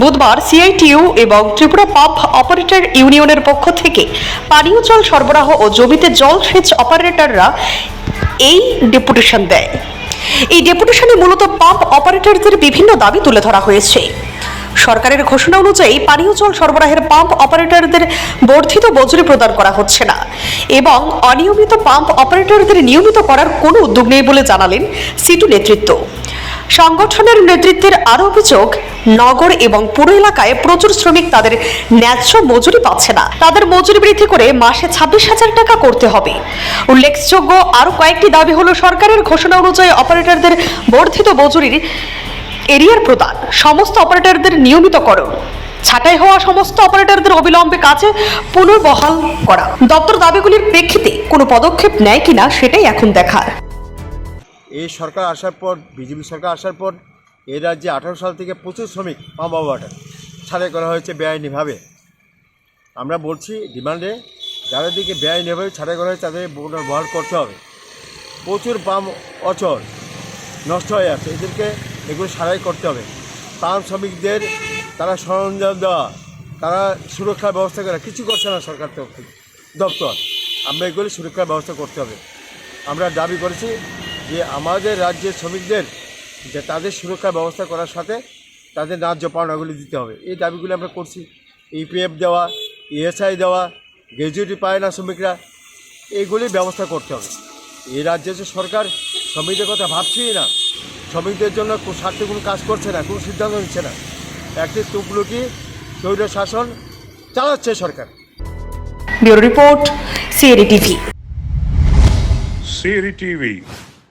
বুধবার সিআইটিইউ এবং Tripura pump operator ইউনিয়নের পক্ষ থেকে পানীয় জল সরবরাহ ও জমিতে জল সেচ অপারেটররা এই ডেপুটেশন দেয়। এই ডেপুটেশনে মূলত পাম্প অপারেটরদের বিভিন্ন দাবি তুলে ধরা হয়েছে। সরকারের ঘোষণা অনুযায়ী পানীয় জল সরবরাহের পাম্প অপারেটরদের বর্ধিত মজুরি প্রদান করা হচ্ছে না এবং অনিয়মিত পাম্প অপারেটরদের নিয়মিত করার কোনো উদ্যোগ নেই বলে জানালেন সিটু নেতৃত্ব। সংগঠনের নেতৃত্বের আরও অভিযোগ, নগর এবং পুর এলাকায় প্রচুর শ্রমিক তাদের ন্যায্য মজুরি পাচ্ছে না। তাদের মজুরি বৃদ্ধি করে মাসে ছাব্বিশ হাজার টাকা করতে হবে। উল্লেখযোগ্য আরও কয়েকটি দাবি হলো সরকারের ঘোষণা অনুযায়ী অপারেটরদের বর্ধিত মজুরির এরিয়ার প্রদান, সমস্ত অপারেটরদের নিয়মিতকরণ, ছাঁটাই হওয়া সমস্ত অপারেটরদের অবিলম্বে কাজে পুনর্বহাল করা। দপ্তর দাবিগুলির প্রেক্ষিতে কোনো পদক্ষেপ নেয় কিনা সেটাই এখন দেখার। এই সরকার আসার পর, বিজেপি সরকার আসার পর এই রাজ্যে আঠারো সাল থেকে প্রচুর শ্রমিক পাম্প অপারেটর ছাড়াই করা হয়েছে বেআইনিভাবে। আমরা বলছি, ডিমান্ডে যাদের দিকে বেআইনিভাবে ছাড়াই করা হয়েছে, তাদের ব্যবহার করতে হবে। প্রচুর পাম্প অচল নষ্ট হয়ে আছে এদেরকে এগুলো সারাই করতে হবে। পাম শ্রমিকদের তারা সরঞ্জাম দেওয়া, তারা সুরক্ষার ব্যবস্থা করা, কিছু করছে না সরকার দপ্তর। আমরা এগুলি সুরক্ষার ব্যবস্থা করতে হবে। আমরা দাবি করেছি যে আমাদের রাজ্যের শ্রমিকদের যে তাদের সুরক্ষা ব্যবস্থা করার সাথে তাদের ন্যায্য পাওনাগুলি দিতে হবে। এই দাবিগুলি আমরা করছি। ইপিএফ দেওয়া ইএসআই দেওয়া গ্র্যাজুয়েটি পায় না শ্রমিকরা এইগুলি ব্যবস্থা করতে হবে। এই রাজ্যে যে সরকার শ্রমিকদের কথা ভাবছেই না শ্রমিকদের জন্য কো- স্বার্থে কোনো কাজ করছে না কোনো সিদ্ধান্ত নিচ্ছে না। একটি তুকলুকি স্বৈর শাসন চালাচ্ছে সরকার। Bureau report Siri TV. Siri TV,